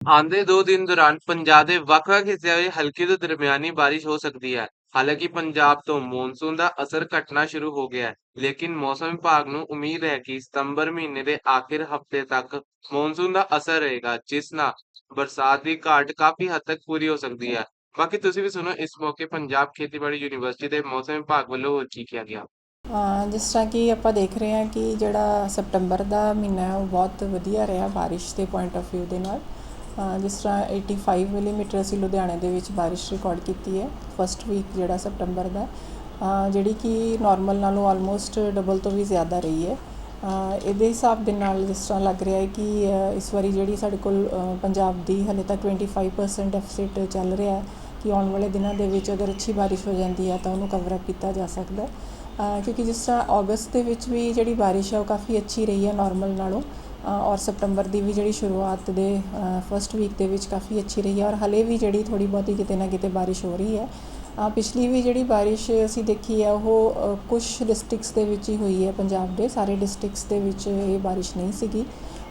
ਆਉਂਦੇ 2 ਦਿਨ ਦੌਰਾਨ ਪੰਜਾਬ ਦੇ ਵੱਖ-ਵੱਖ ਹਿੱਸਿਆਂ ਵਿੱਚ ਹਲਕੀ ਤੋਂ ਦਰਮਿਆਨੀ ਬਾਰਿਸ਼ ਹੋ ਸਕਦੀ ਹੈ। ਹਾਲਾਂਕਿ ਪੰਜਾਬ ਤੋਂ ਮੌਨਸੂਨ ਦਾ ਅਸਰ ਘਟਣਾ ਸ਼ੁਰੂ ਹੋ ਗਿਆ ਹੈ, ਲੇਕਿਨ ਮੌਸਮ ਵਿਭਾਗ ਨੂੰ ਉਮੀਦ ਹੈ ਕਿ ਸਤੰਬਰ ਮਹੀਨੇ ਦੇ ਆਖਿਰ ਹਫ਼ਤੇ ਤੱਕ ਮੌਨਸੂਨ ਦਾ ਅਸਰ ਰਹੇਗਾ, ਜਿਸ ਨਾਲ ਬਰਸਾਤ ਦੀ ਘਾਟ ਕਾਫ਼ੀ ਹੱਦ ਤੱਕ ਪੂਰੀ ਹੋ ਸਕਦੀ ਹੈ। ਬਾਕੀ ਤੁਸੀਂ ਵੀ ਸੁਣੋ ਇਸ ਮੌਕੇ ਪੰਜਾਬ ਖੇਤੀਬਾੜੀ ਯੂਨੀਵਰਸਿਟੀ ਦੇ ਮੌਸਮ ਵਿਭਾਗ ਵੱਲੋਂ ਹੋਰ ਕੀ ਕਿਹਾ ਗਿਆ। ਜਿਸ ਤਰ੍ਹਾਂ ਕਿ ਆਪਾਂ ਦੇਖ ਰਹੇ ਹਾਂ ਕਿ ਜਿਹੜਾ ਸਤੰਬਰ ਦਾ ਮਹੀਨਾ ਹੈ ਉਹ ਬਹੁਤ ਵਧੀਆ ਰਿਹਾ ਬਾਰਿਸ਼ ਦੇ ਪੁਆਇੰਟ ਆਫ View ਦੇ ਨਾਲ ਜਿਸ ਤਰ੍ਹਾਂ 85 ਮਿਲੀਮੀਟਰ ਅਸੀਂ ਲੁਧਿਆਣੇ ਦੇ ਵਿੱਚ ਬਾਰਿਸ਼ ਰਿਕਾਰਡ ਕੀਤੀ ਹੈ ਫਸਟ ਵੀਕ ਜਿਹੜਾ ਸਤੰਬਰ ਦਾ ਜਿਹੜੀ ਕਿ ਨੋਰਮਲ ਨਾਲੋਂ ਆਲਮੋਸਟ ਡਬਲ ਤੋਂ ਵੀ ਜ਼ਿਆਦਾ ਰਹੀ ਹੈ। ਇਹਦੇ ਹਿਸਾਬ ਦੇ ਨਾਲ ਜਿਸ ਤਰ੍ਹਾਂ ਲੱਗ ਰਿਹਾ ਹੈ ਕਿ ਇਸ ਵਾਰੀ ਜਿਹੜੀ ਸਾਡੇ ਕੋਲ ਪੰਜਾਬ ਦੀ ਹਲੇ ਤੱਕ 25% ਡੈਫਿਸਿਟ ਚੱਲ ਰਿਹਾ ਹੈ ਕਿ ਆਉਣ ਵਾਲੇ ਦਿਨਾਂ ਦੇ ਵਿੱਚ ਅਗਰ ਅੱਛੀ ਬਾਰਿਸ਼ ਹੋ ਜਾਂਦੀ ਹੈ ਤਾਂ ਉਹਨੂੰ ਕਵਰ ਅਪ ਕੀਤਾ ਜਾ ਸਕਦਾ ਹੈ। ਕਿਉਂਕਿ ਜਿਸ ਤਰ੍ਹਾਂ ਅਗਸਤ ਦੇ ਵਿੱਚ ਵੀ ਜਿਹੜੀ ਬਾਰਿਸ਼ ਹੈ ਉਹ ਕਾਫੀ ਅੱਛੀ ਰਹੀ ਹੈ ਨਾਰਮਲ ਨਾਲੋਂ। ਔਰ ਸਤੰਬਰ ਦੀ ਵੀ ਜਿਹੜੀ ਸ਼ੁਰੂਆਤ ਦੇ ਫਸਟ ਵੀਕ ਦੇ ਵਿੱਚ ਕਾਫੀ ਅੱਛੀ ਰਹੀ ਹੈ ਔਰ ਹਲੇ ਵੀ ਜਿਹੜੀ ਥੋੜੀ ਬਹੁਤੀ ਕਿਤੇ ਨਾ ਕਿਤੇ ਬਾਰਿਸ਼ ਹੋ ਰਹੀ ਹੈ। ਪਿਛਲੀ ਵੀ ਜਿਹੜੀ ਬਾਰਿਸ਼ ਅਸੀਂ ਦੇਖੀ ਹੈ, ਉਹ ਕੁਝ ਡਿਸਟ੍ਰਿਕਟਸ ਦੇ ਵਿੱਚ ਹੀ ਹੋਈ ਹੈ ਪੰਜਾਬ ਦੇ। ਸਾਰੇ ਡਿਸਟ੍ਰਿਕਟਸ ਦੇ ਵਿੱਚ ਇਹ ਬਾਰਿਸ਼ ਨਹੀਂ ਸੀਗੀ।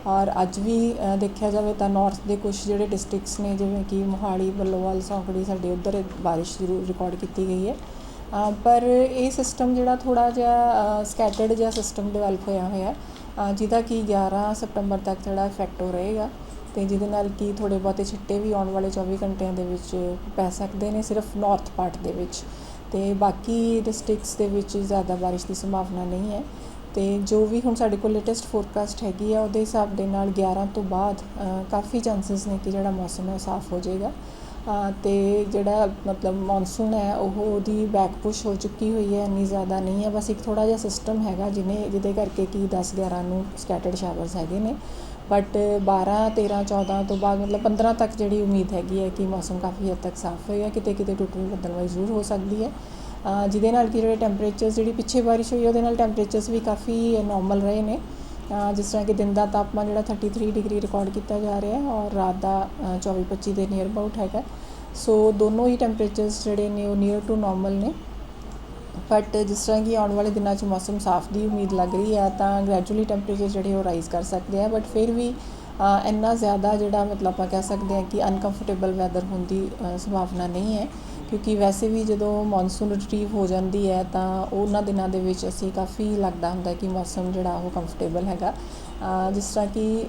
ਔਰ ਅੱਜ ਵੀ ਦੇਖਿਆ ਜਾਵੇ ਤਾਂ ਨਾਰਥ ਦੇ ਕੁਝ ਜਿਹੜੇ ਡਿਸਟ੍ਰਿਕਟਸ ਨੇ, ਜਿਵੇਂ ਕਿ ਮੋਹਾਲੀ ਬੱਲੋਵਾਲ ਸੌਂਕੜੀ, ਸਾਡੇ ਉੱਧਰ ਬਾਰਿਸ਼ ਜ਼ਰੂਰ ਰਿਕਾਰਡ ਕੀਤੀ ਗਈ ਹੈ। ਪਰ ਇਹ ਸਿਸਟਮ ਜਿਹੜਾ ਥੋੜ੍ਹਾ ਜਿਹਾ ਸਕੈਟਰਡ ਜਿਹਾ ਸਿਸਟਮ ਡਿਵੈਲਪ ਹੋਇਆ ਹੋਇਆ ਜਿਹਦਾ ਕਿ 11 ਸਪਟੰਬਰ ਤੱਕ ਜਿਹੜਾ ਇਫੈਕਟ ਹੋ ਰਹੇਗਾ ਅਤੇ ਜਿਹਦੇ ਨਾਲ ਕਿ ਥੋੜ੍ਹੇ ਬਹੁਤੇ ਛਿੱਟੇ ਵੀ ਆਉਣ ਵਾਲੇ 24 ਘੰਟਿਆਂ ਦੇ ਵਿੱਚ ਪੈ ਸਕਦੇ ਨੇ ਸਿਰਫ ਨਾਰਥ ਪਾਰਟ ਦੇ ਵਿੱਚ। ਅਤੇ ਬਾਕੀ ਡਿਸਟ੍ਰਿਕਟਸ ਦੇ ਵਿੱਚ ਜ਼ਿਆਦਾ ਬਾਰਿਸ਼ ਦੀ ਸੰਭਾਵਨਾ ਨਹੀਂ ਹੈ। ਤੇ ਜੋ ਵੀ ਹੁਣ ਸਾਡੇ ਕੋਲ ਲੇਟੈਸਟ ਫੋਰਕਾਸਟ ਹੈਗੀ ਆ, ਉਹਦੇ ਹਿਸਾਬ ਦੇ ਨਾਲ 11 ਤੋਂ ਬਾਅਦ ਕਾਫੀ ਚਾਂਸਸ ਨੇ ਕਿ ਜਿਹੜਾ ਮੌਸਮ ਹੈ ਉਹ ਸਾਫ਼ ਹੋ ਜਾਏਗਾ। ਅਤੇ ਜਿਹੜਾ ਮਤਲਬ ਮੌਨਸੂਨ ਹੈ ਉਹ ਉਹਦੀ ਬੈਕ ਪੁਸ਼ ਹੋ ਚੁੱਕੀ ਹੋਈ ਹੈ, ਇੰਨੀ ਜ਼ਿਆਦਾ ਨਹੀਂ ਹੈ। ਬਸ ਇੱਕ ਥੋੜ੍ਹਾ ਜਿਹਾ ਸਿਸਟਮ ਹੈਗਾ ਜਿਹਨੇ ਜਿਹਦੇ ਕਰਕੇ ਕਿ 10 11 ਨੂੰ ਸਕੈਟਰਡ ਸ਼ਾਵਰਸ ਹੈਗੇ ਨੇ। ਬਟ 12 13 14 ਤੋਂ ਬਾਅਦ ਮਤਲਬ 15 ਤੱਕ ਜਿਹੜੀ ਉਮੀਦ ਹੈਗੀ ਹੈ ਕਿ ਮੌਸਮ ਕਾਫੀ ਹੱਦ ਤੱਕ ਸਾਫ਼ ਹੋਏਗਾ, ਕਿਤੇ ਕਿਤੇ ਟੁੱਟਵੀਂ ਬੱਦਲਵਾਈ ਜ਼ਰੂਰ ਹੋ ਸਕਦੀ ਹੈ। ਜਿਹਦੇ ਨਾਲ ਕਿ ਜਿਹੜੇ ਟੈਂਪਰੇਚਰ ਜਿਹੜੀ ਪਿੱਛੇ ਬਾਰਿਸ਼ ਹੋਈ, ਉਹਦੇ ਨਾਲ ਟੈਂਪਰੇਚਰਸ ਵੀ ਕਾਫੀ ਨੋਰਮਲ ਰਹੇ ਨੇ। ਜਿਸ ਤਰ੍ਹਾਂ ਕਿ ਦਿਨ ਦਾ ਤਾਪਮਾਨ ਜਿਹੜਾ 33 ਡਿਗਰੀ ਰਿਕਾਰਡ ਕੀਤਾ ਜਾ ਰਿਹਾ ਹੈ ਔਰ ਰਾਤ ਦਾ 24 25 ਦੇ ਨੀਅਰ ਅਬਾਊਟ ਹੈਗਾ। ਸੋ ਦੋਨੋਂ ਹੀ ਟੈਂਪਰੇਚਰਸ ਜਿਹੜੇ ਨੇ ਉਹ ਨੀਅਰ ਟੂ ਨਾਰਮਲ ਨੇ। ਬਟ ਜਿਸ ਤਰ੍ਹਾਂ ਕਿ ਆਉਣ ਵਾਲੇ ਦਿਨਾਂ 'ਚ ਮੌਸਮ ਸਾਫ਼ ਦੀ ਉਮੀਦ ਲੱਗ ਰਹੀ ਹੈ ਤਾਂ ਗ੍ਰੈਜੂਅਲੀ ਟੈਂਪਰੇਚਰ ਜਿਹੜੇ ਉਹ ਰਾਈਜ਼ ਕਰ ਸਕਦੇ ਆ ਬਟ ਫਿਰ ਵੀ ਇੰਨਾ ਜ਼ਿਆਦਾ ਜਿਹੜਾ ਮਤਲਬ ਆਪਾਂ ਕਹਿ ਸਕਦੇ ਹਾਂ ਕਿ ਅਨਕੰਫਰਟੇਬਲ ਵੈਦਰ ਹੋਣ ਦੀ ਸੰਭਾਵਨਾ ਨਹੀਂ ਹੈ। ਕਿਉਂਕਿ ਵੈਸੇ ਵੀ ਜਦੋਂ ਮੌਨਸੂਨ ਰਿਟਰੀਵ ਹੋ ਜਾਂਦੀ ਹੈ ਤਾਂ ਉਹਨਾਂ ਦਿਨਾਂ ਦੇ ਵਿੱਚ ਅਸੀਂ ਕਾਫੀ ਲੱਗਦਾ ਹੁੰਦਾ ਕਿ ਮੌਸਮ ਜਿਹੜਾ ਉਹ ਕੰਫਰਟੇਬਲ ਹੈਗਾ। ਜਿਸ ਤਰ੍ਹਾਂ ਕਿ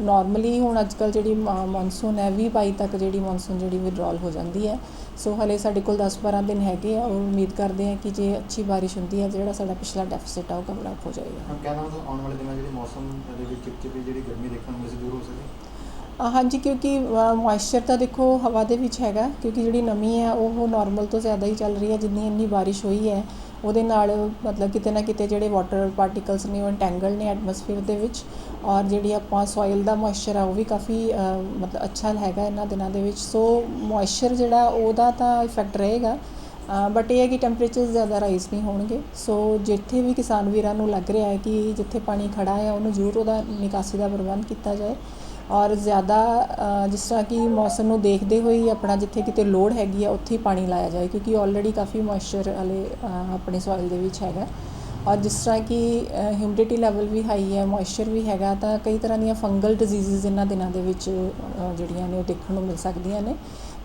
ਨੋਰਮਲੀ ਹੁਣ ਅੱਜ ਕੱਲ੍ਹ ਜਿਹੜੀ ਮੌਨਸੂਨ ਹੈ 20 22 ਤੱਕ ਜਿਹੜੀ ਮੌਨਸੂਨ ਜਿਹੜੀ ਵਿਡਰਾਲ ਹੋ ਜਾਂਦੀ ਹੈ। ਸੋ ਹਲੇ ਸਾਡੇ ਕੋਲ 10 12 ਦਿਨ ਹੈਗੇ ਆ ਔਰ ਉਮੀਦ ਕਰਦੇ ਹਾਂ ਕਿ ਜੇ ਅੱਛੀ ਬਾਰਿਸ਼ ਹੁੰਦੀ ਹੈ ਜਿਹੜਾ ਸਾਡਾ ਪਿਛਲਾ ਡੈਫਿਸਿਟ ਆ, ਉਹ ਕਵਰ ਅਪ ਹੋ ਜਾਏਗਾ। ਕਹਿਣਾ ਮਤਲਬ ਆਉਣ ਵਾਲੇ ਦਿਨਾਂ ਜਿਹੜੇ ਮੌਸਮ ਦੇ ਵਿੱਚ ਚਿਪਚਿਪੀ, ਜਿਹੜੀ ਗਰਮੀ ਦੇਖਣ ਨੂੰ ਮਿਲਦੀ, ਦੂਰ ਹੋ ਸਕੇ ਹਾਂਜੀ, ਕਿਉਂਕਿ ਮੋਇਸਚਰ ਤਾਂ ਦੇਖੋ ਹਵਾ ਦੇ ਵਿੱਚ ਹੈਗਾ, ਕਿਉਂਕਿ ਜਿਹੜੀ ਨਮੀ ਹੈ, ਉਹ ਨਾਰਮਲ ਤੋਂ ਜ਼ਿਆਦਾ ਹੀ ਚੱਲ ਰਹੀ ਹੈ, ਜਿੰਨੀ ਇੰਨੀ ਬਾਰਿਸ਼ ਹੋਈ ਹੈ। ਉਹਦੇ ਨਾਲ ਮਤਲਬ ਕਿਤੇ ਨਾ ਕਿਤੇ ਜਿਹੜੇ ਵਾਟਰ ਪਾਰਟੀਕਲਸ ਨੇ, ਉਹ ਇੰਟੈਂਗਲਡ ਨੇ ਐਟਮੋਸਫੇਅਰ ਦੇ ਵਿੱਚ ਔਰ ਜਿਹੜੀ ਆਪਾਂ ਸੋਇਲ ਦਾ ਮੋਇਸਚਰ ਆ, ਉਹ ਵੀ ਕਾਫੀ ਮਤਲਬ ਅੱਛਾ ਹੈਗਾ ਇਹਨਾਂ ਦਿਨਾਂ ਦੇ ਵਿੱਚ। ਸੋ ਮੋਇਸਚਰ ਜਿਹੜਾ, ਉਹਦਾ ਤਾਂ ਇਫੈਕਟ ਰਹੇਗਾ ਬਟ ਇਹ ਹੈ ਕਿ ਟੈਂਪਰੇਚਰ ਜ਼ਿਆਦਾ ਰਾਈਜ਼ ਨਹੀਂ ਹੋਣਗੇ। ਸੋ ਜਿੱਥੇ ਵੀ ਕਿਸਾਨ ਵੀਰਾਂ ਨੂੰ ਲੱਗ ਰਿਹਾ ਹੈ ਕਿ ਜਿੱਥੇ ਪਾਣੀ ਖੜਾ ਹੈ, ਉਹਨੂੰ ਜ਼ਰੂਰ ਉਹਦਾ ਨਿਕਾਸੀ ਦਾ ਪ੍ਰਬੰਧ ਕੀਤਾ ਜਾਏ। ਔਰ ਜ਼ਿਆਦਾ ਜਿਸ ਤਰ੍ਹਾਂ ਕਿ ਮੌਸਮ ਨੂੰ ਦੇਖਦੇ ਹੋਏ ਹੀ ਆਪਣਾ ਜਿੱਥੇ ਕਿਤੇ ਲੋੜ ਹੈਗੀ ਆ, ਉੱਥੇ ਹੀ ਪਾਣੀ ਲਾਇਆ ਜਾਏ, ਕਿਉਂਕਿ ਆਲਰੇਡੀ ਕਾਫੀ ਮੋਇਸਚਰ ਵਾਲੇ ਆਪਣੇ ਸੋਇਲ ਦੇ ਵਿੱਚ ਹੈਗਾ। ਔਰ ਜਿਸ ਤਰ੍ਹਾਂ ਕਿ ਹਿਊਮਿਡਿਟੀ ਲੈਵਲ ਵੀ ਹਾਈ ਹੈ ਮੋਇਸਚਰ ਵੀ ਹੈਗਾ, ਤਾਂ ਕਈ ਤਰ੍ਹਾਂ ਦੀਆਂ ਫੰਗਲ ਡਿਜ਼ੀਜ਼ਸ ਇਹਨਾਂ ਦਿਨਾਂ ਦੇ ਵਿੱਚ ਜਿਹੜੀਆਂ ਨੇ ਉਹ ਦੇਖਣ ਨੂੰ ਮਿਲ ਸਕਦੀਆਂ ਨੇ।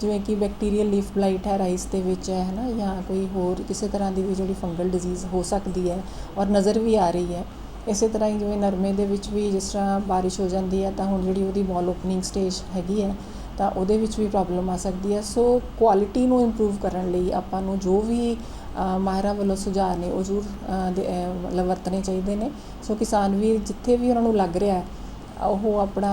ਜਿਵੇਂ ਕਿ ਬੈਕਟੀਰੀਅਲ ਲੀਫ ਬਲਾਈਟ ਹੈ ਰਾਈਸ ਦੇ ਵਿੱਚ ਹੈ, ਹਨਾ, ਜਾਂ ਕੋਈ ਹੋਰ ਕਿਸੇ ਤਰ੍ਹਾਂ ਦੀ ਵੀ ਜਿਹੜੀ ਫੰਗਲ ਡਿਜ਼ੀਜ਼ ਹੋ ਸਕਦੀ ਹੈ, ਔਰ ਨਜ਼ਰ ਵੀ ਆ ਰਹੀ ਹੈ। ਇਸੇ ਤਰ੍ਹਾਂ ਹੀ ਜਿਵੇਂ ਨਰਮੇ ਦੇ ਵਿੱਚ ਵੀ ਜਿਸ ਤਰ੍ਹਾਂ ਬਾਰਿਸ਼ ਹੋ ਜਾਂਦੀ ਹੈ ਤਾਂ ਹੁਣ ਜਿਹੜੀ ਉਹਦੀ ਬੋਲ ਓਪਨਿੰਗ ਸਟੇਜ ਹੈਗੀ ਹੈ ਤਾਂ ਉਹਦੇ ਵਿੱਚ ਵੀ ਪ੍ਰੋਬਲਮ ਆ ਸਕਦੀ ਹੈ। ਸੋ ਕੁਆਲਿਟੀ ਨੂੰ ਇੰਪਰੂਵ ਕਰਨ ਲਈ ਆਪਾਂ ਨੂੰ ਜੋ ਵੀ ਮਾਹਰਾਂ ਵੱਲੋਂ ਸੁਝਾਅ ਨੇ ਉਹ ਜ਼ਰੂਰ ਦੇ- ਮਤਲਬ ਵਰਤਣੇ ਚਾਹੀਦੇ ਨੇ। ਸੋ ਕਿਸਾਨ ਵੀਰ ਜਿੱਥੇ ਵੀ ਉਹਨਾਂ ਨੂੰ ਲੱਗ ਰਿਹਾ ਉਹ ਆਪਣਾ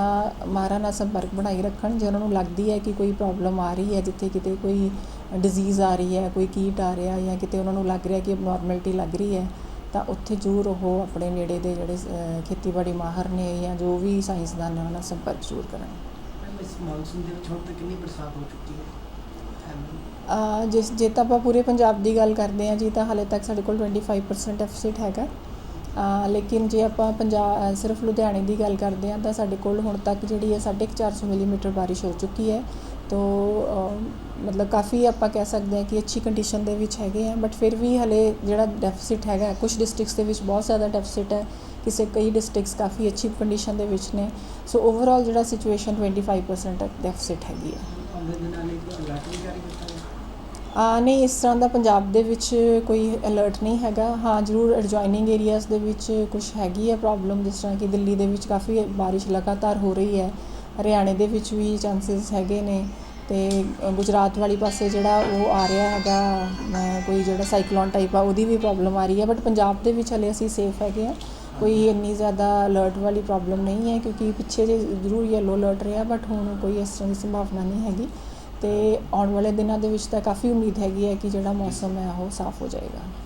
ਮਾਹਰਾਂ ਨਾਲ ਸੰਪਰਕ ਬਣਾਈ ਰੱਖਣ ਜੇ ਉਹਨਾਂ ਨੂੰ ਲੱਗਦੀ ਹੈ ਕਿ ਕੋਈ ਪ੍ਰੋਬਲਮ ਆ ਰਹੀ ਹੈ, ਜਿੱਥੇ ਕਿਤੇ ਕੋਈ ਡਿਜ਼ੀਜ਼ ਆ ਰਹੀ ਹੈ, ਕੋਈ ਕੀਟ ਆ ਰਿਹਾ ਜਾਂ ਕਿਤੇ ਉਹਨਾਂ ਨੂੰ ਲੱਗ ਰਿਹਾ ਕਿ ਅਬਨੋਰਮੈਲਿਟੀ ਲੱਗ ਰਹੀ ਹੈ ਤਾਂ ਉੱਥੇ ਜ਼ਰੂਰ ਉਹ ਆਪਣੇ ਨੇੜੇ ਦੇ ਜਿਹੜੇ ਖੇਤੀਬਾੜੀ ਮਾਹਰ ਨੇ ਜਾਂ ਜੋ ਵੀ ਸਾਇੰਸਦਾਨ ਨੇ ਉਹਨਾਂ ਨਾਲ ਸੰਪਰਕ ਜ਼ਰੂਰ ਕਰਨ ਇਸ ਮੌਨਸੂਨ ਦੇ ਵਿੱਚ ਹੁਣ ਤੱਕ ਕਿੰਨੀ ਬਰਸਾਤ ਹੋ ਚੁੱਕੀ ਹੈ? ਅ, ਜਿਸ ਜੇ ਤਾਂ ਆਪਾਂ ਪੂਰੇ ਪੰਜਾਬ ਦੀ ਗੱਲ ਕਰਦੇ ਹਾਂ ਜੀ ਤਾਂ ਹਾਲੇ ਤੱਕ ਸਾਡੇ ਕੋਲ 25% ਡੈਫਿਸਿਟ ਹੈਗਾ। ਅ, ਲੇਕਿਨ ਜੇ ਆਪਾਂ ਪੰਜਾਬ ਸਿਰਫ ਲੁਧਿਆਣੇ ਦੀ ਗੱਲ ਕਰਦੇ ਹਾਂ ਤਾਂ ਸਾਡੇ ਕੋਲ ਹੁਣ ਤੱਕ ਜਿਹੜੀ ਹੈ 450 ਮਿਲੀਮੀਟਰ ਬਾਰਿਸ਼ ਹੋ ਚੁੱਕੀ ਹੈ। ਤੋ ਮਤਲਬ ਕਾਫੀ ਆਪਾਂ ਕਹਿ ਸਕਦੇ ਹਾਂ ਕਿ ਅੱਛੀ ਕੰਡੀਸ਼ਨ ਦੇ ਵਿੱਚ ਹੈਗੇ ਆ ਬਟ ਫਿਰ ਵੀ ਹਲੇ ਜਿਹੜਾ ਡੈਫਿਸਿਟ ਹੈਗਾ ਕੁਝ ਡਿਸਟ੍ਰਿਕਟਸ ਦੇ ਵਿੱਚ ਬਹੁਤ ਜ਼ਿਆਦਾ ਡੈਫਿਸਿਟ ਹੈ ਕਿਸੇ ਕਈ ਡਿਸਟ੍ਰਿਕਟਸ ਕਾਫੀ ਅੱਛੀ ਕੰਡੀਸ਼ਨ ਦੇ ਵਿੱਚ ਨੇ ਸੋ ਓਵਰਆਲ ਜਿਹੜਾ ਸਿਚੁਏਸ਼ਨ 25% ਤੱਕ ਡੈਫਿਸਿਟ ਹੈਗੀ ਹੈ ਆ ਨਹੀਂ ਇਸ ਤਰ੍ਹਾਂ ਦਾ ਪੰਜਾਬ ਦੇ ਵਿੱਚ ਕੋਈ ਅਲਰਟ ਨਹੀਂ ਹੈਗਾ। ਹਾਂ ਜ਼ਰੂਰ ਐਡਜੋਇਨਿੰਗ ਏਰੀਆਜ਼ ਦੇ ਵਿੱਚ ਕੁਝ ਹੈਗੀ ਹੈ ਪ੍ਰੋਬਲਮ ਜਿਸ ਤਰ੍ਹਾਂ ਕਿ ਦਿੱਲੀ ਦੇ ਵਿੱਚ ਕਾਫੀ ਬਾਰਿਸ਼ ਲਗਾਤਾਰ ਹੋ ਰਹੀ ਹੈ। ਹਰਿਆਣੇ ਦੇ ਵਿੱਚ ਵੀ ਚਾਂਸਸ ਹੈਗੇ ਨੇ। ਅਤੇ ਗੁਜਰਾਤ ਵਾਲੀ ਪਾਸੇ ਜਿਹੜਾ ਉਹ ਆ ਰਿਹਾ ਹੈਗਾ ਕੋਈ ਜਿਹੜਾ ਸਾਈਕਲੋਨ ਟਾਈਪ ਆ, ਉਹਦੀ ਵੀ ਪ੍ਰੋਬਲਮ ਆ ਰਹੀ ਹੈ ਬਟ ਪੰਜਾਬ ਦੇ ਵਿੱਚ ਹਲੇ ਅਸੀਂ ਸੇਫ ਹੈਗੇ ਹਾਂ। ਕੋਈ ਇੰਨੀ ਜ਼ਿਆਦਾ ਅਲਰਟ ਵਾਲੀ ਪ੍ਰੋਬਲਮ ਨਹੀਂ ਹੈ, ਕਿਉਂਕਿ ਪਿੱਛੇ ਜੇ ਜ਼ਰੂਰ ਯੈਲੋ ਅਲਰਟ ਰਿਹਾ ਬਟ ਹੁਣ ਕੋਈ ਇਸ ਤਰ੍ਹਾਂ ਦੀ ਸੰਭਾਵਨਾ ਨਹੀਂ ਹੈਗੀ। ਅਤੇ ਆਉਣ ਵਾਲੇ ਦਿਨਾਂ ਦੇ ਵਿੱਚ ਤਾਂ ਕਾਫੀ ਉਮੀਦ ਹੈਗੀ ਹੈ ਕਿ ਜਿਹੜਾ ਮੌਸਮ ਹੈ ਉਹ ਸਾਫ਼ ਹੋ ਜਾਏਗਾ।